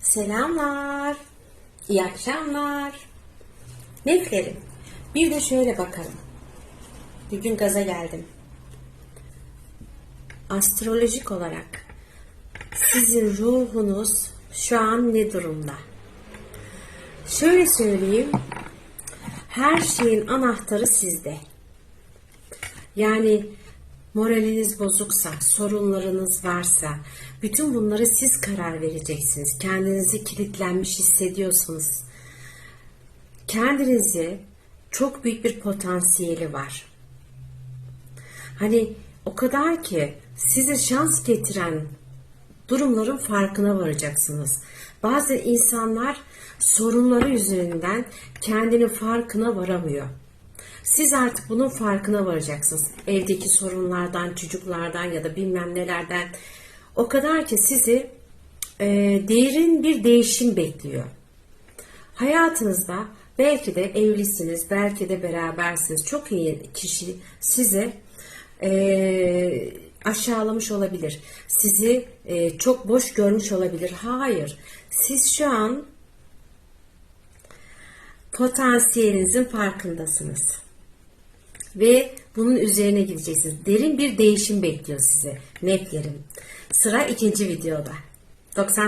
Selamlar. İyi akşamlar. Neflerim. Bir de şöyle bakalım. Bugün gaza geldim. Astrolojik olarak sizin ruhunuz şu an ne durumda? Şöyle söyleyeyim. Her şeyin anahtarı sizde. Yani moraliniz bozuksa, sorunlarınız varsa, bütün bunları siz karar vereceksiniz. Kendinizi kilitlenmiş hissediyorsanız, kendinizi çok büyük bir potansiyeli var. Hani o kadar ki size şans getiren durumların farkına varacaksınız. Bazı insanlar sorunları yüzünden kendini farkına varamıyor. Siz artık bunun farkına varacaksınız. Evdeki sorunlardan, çocuklardan ya da bilmem nelerden. O kadar ki sizi e, derin bir değişim bekliyor. Hayatınızda belki de evlisiniz, belki de berabersiniz. Çok iyi kişi size e, aşağılamış olabilir. Sizi e, çok boş görmüş olabilir. Hayır. Siz şu an potansiyelinizin farkındasınız. Ve bunun üzerine gideceksiniz. Derin bir değişim bekliyor sizi. Neflerim. Sıra ikinci videoda. 90